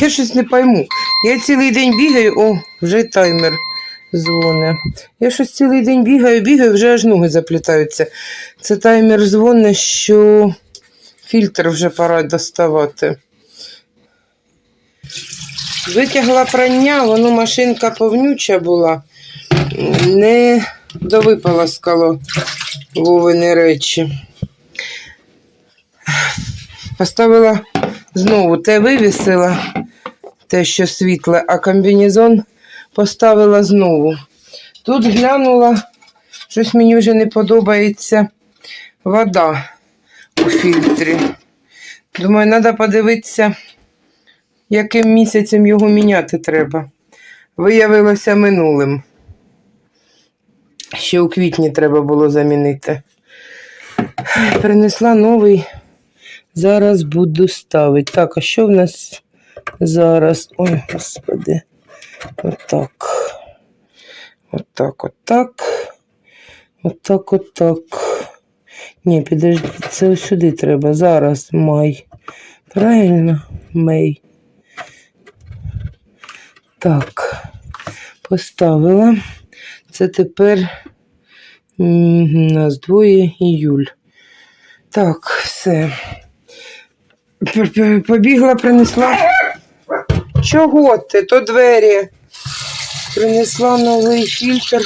Я щось не пойму. Я цілий день бігаю, о, вже таймер дзвоне. Я щось цілий день бігаю, бігаю, вже аж ноги заплітаються. Це таймер дзвоне, що фільтр вже пора доставати. Витягла прання, воно машинка повнюча була, не довипаласкало Вовини речі. Поставила знову те вивісила, те, що світле, а комбінезон поставила знову. Тут глянула, щось мені вже не подобається вода у фільтрі. Думаю, треба подивитися, яким місяцем його міняти треба. Виявилося минулим. Ще у квітні треба було замінити. Принесла новий. Зараз буду ставити. Так, а що в нас зараз? Ой, господи. Отак. Отак, отак. Отак, отак. Ні, підожди, це сюди треба. Зараз май. Правильно? Мей. Так. Поставила. Це тепер у нас двоє іюль. Так, все. Побігла, принесла. Чого ти? То двері. Принесла новий фільтр.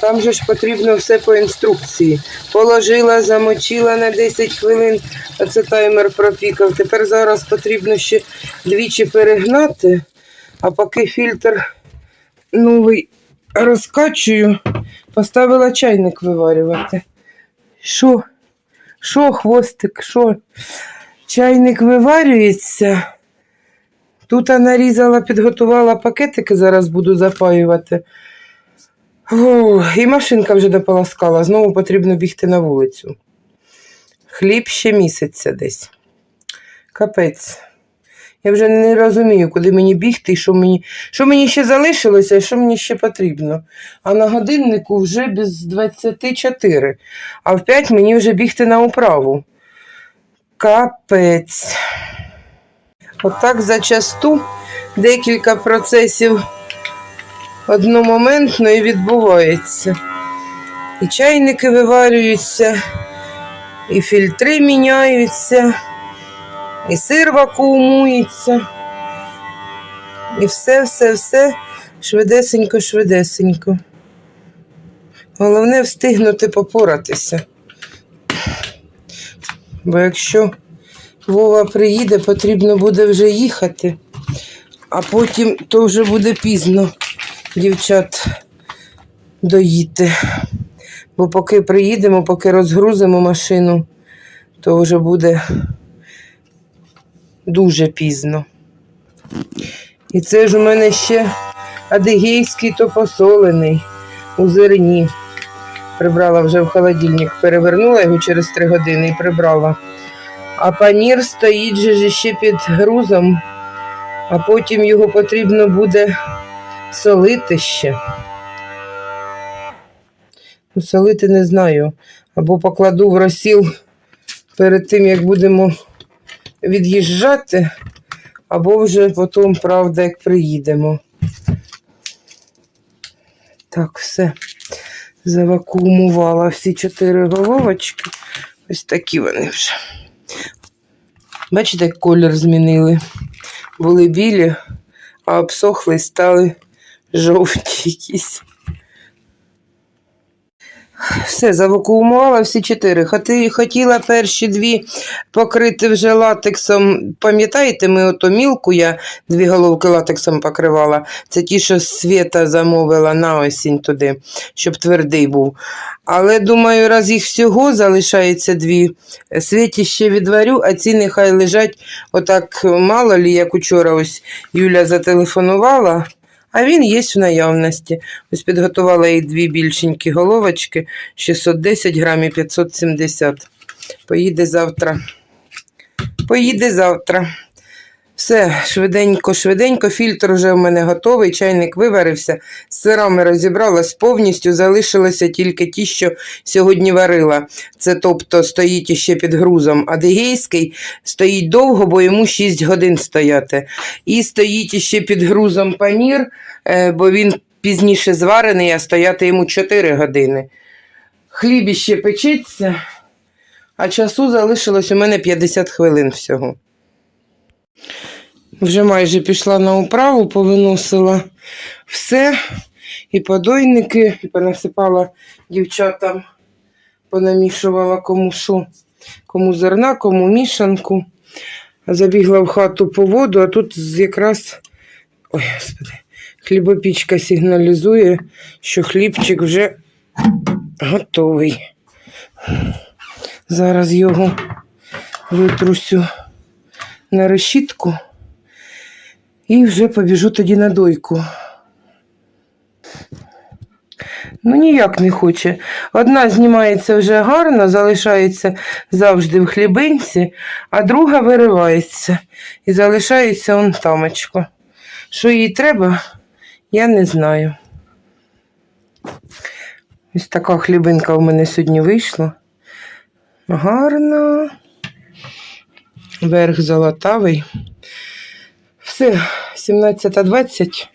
Там же ж потрібно все по інструкції. Положила, замочила на 10 хвилин, а це таймер пропікав. Тепер зараз потрібно ще двічі перегнати, а поки фільтр новий розкачую, поставила чайник виварювати. Що? Що, хвостик, що? Чайник виварюється. Тут нарізала, підготувала пакетики, зараз буду запаювати. О, і машинка вже дополоскала, знову потрібно бігти на вулицю. Хліб ще місяця десь. Капець. Я вже не розумію, куди мені бігти що мені, що мені ще залишилося і що мені ще потрібно. А на годиннику вже без 24, а в 5 мені вже бігти на управу. Капець. Отак зачасту декілька процесів одномоментно і відбувається. І чайники виварюються, і фільтри міняються, і сир вакуумується, і все, все, все швидесенько, швидесенько. Головне встигнути попоратися. Бо якщо Вова приїде, потрібно буде вже їхати, а потім то вже буде пізно дівчат доїти. Бо поки приїдемо, поки розгрузимо машину, то вже буде дуже пізно. І це ж у мене ще адигейський то посолений у зерні. Прибрала вже в холодильник, перевернула його через три години і прибрала. А панір стоїть же ще під грузом, а потім його потрібно буде солити ще. Ну, солити не знаю. Або покладу в розсіл перед тим, як будемо від'їжджати, або вже потім, правда, як приїдемо. Так, все. Завакуумувала всі чотири головочки. Ось такі вони вже. Бачите, як колір змінили. Були білі, а обсохли і стали жовті якісь. Все, завакуумувала всі чотири. Хотіла перші дві покрити вже латексом. Пам'ятаєте, ми ото мілку я дві головки латексом покривала. Це ті, що Свята замовила на осінь туди, щоб твердий був. Але думаю, раз їх всього залишається дві, Світі ще відварю, а ці нехай лежать отак мало лі, як учора ось Юля зателефонувала. А він є в наявності. Ось підготувала їй дві більшенькі головочки, 610 грамів 570. Поїде завтра. Поїде завтра. Все, швиденько, швиденько, фільтр вже в мене готовий, чайник виварився, з сирами розібралась повністю, залишилося тільки ті, що сьогодні варила. Це тобто стоїть іще під грузом. Адигейський стоїть довго, бо йому 6 годин стояти. І стоїть іще під грузом панір, е, бо він пізніше зварений, а стояти йому 4 години. Хліб іще печеться, а часу залишилось у мене 50 хвилин всього. Вже майже пішла на управу, повиносила все, і подойники, і понасипала дівчатам, понамішувала кому що, кому зерна, кому мішанку. Забігла в хату по воду, а тут якраз ой, господи, хлібопічка сигналізує, що хлібчик вже готовий. Зараз його витрусю на решітку і вже побіжу тоді на дойку. Ну, ніяк не хоче. Одна знімається вже гарно, залишається завжди в хлібинці, а друга виривається і залишається он тамочко. Що їй треба, я не знаю. Ось така хлібинка у мене сьогодні вийшла. Гарно. Верх золотавий. Все, 17.20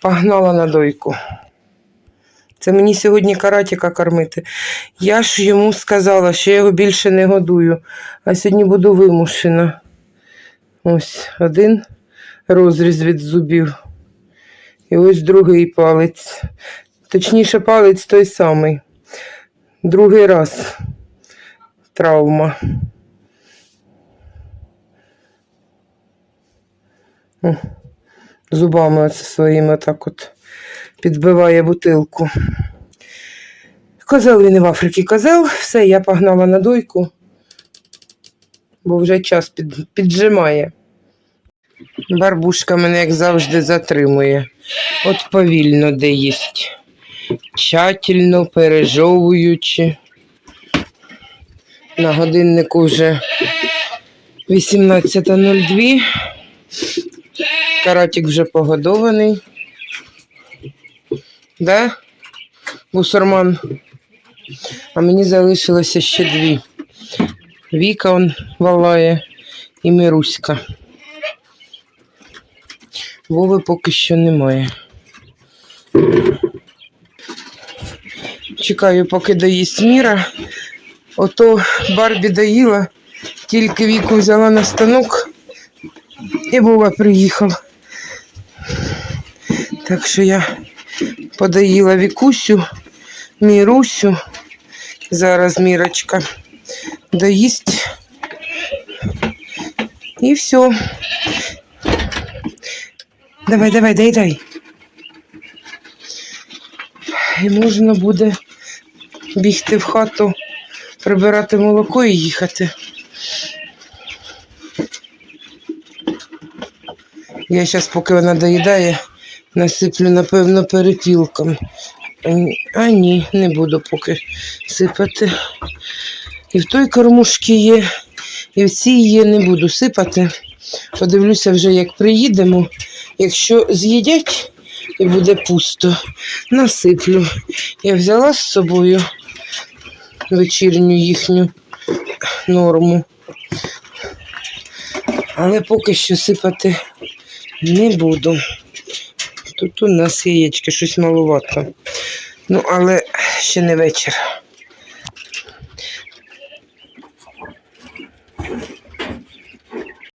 погнала на дойку. Це мені сьогодні каратіка кормити. Я ж йому сказала, що я його більше не годую, а сьогодні буду вимушена. Ось один розріз від зубів. І ось другий палець. Точніше, палець той самий. Другий раз травма. Зубами оце своїми так от підбиває бутилку. Козел він і в Африці козел, все, я погнала на дойку, бо вже час під, піджимає. Барбушка мене, як завжди, затримує. От повільно де їсть. Тщательно пережовуючи. На годиннику вже 18.02. Каратик вже погодований. Да? Бусурман. А мені залишилося ще дві. Віка он валає і Міруська. Вови поки що немає. Чекаю, поки доїсть міра. Ото Барбі доїла, тільки віку взяла на станок і Вова приїхав. Так що я подоїла Вікусю, Мірусю. Зараз Мірочка доїсть. І все. Давай, давай, дай, дай. І можна буде бігти в хату, прибирати молоко і їхати. Я зараз, поки вона доїдає, насиплю, напевно, перепілком. А ні- не буду поки сипати. І в той кормушці є, і в цій є, не буду сипати. Подивлюся вже, як приїдемо. Якщо з'їдять і буде пусто, насиплю. Я взяла з собою вечірню їхню норму. Але поки що сипати не буду. Тут у нас яєчки щось маловато. Ну, але ще не вечір.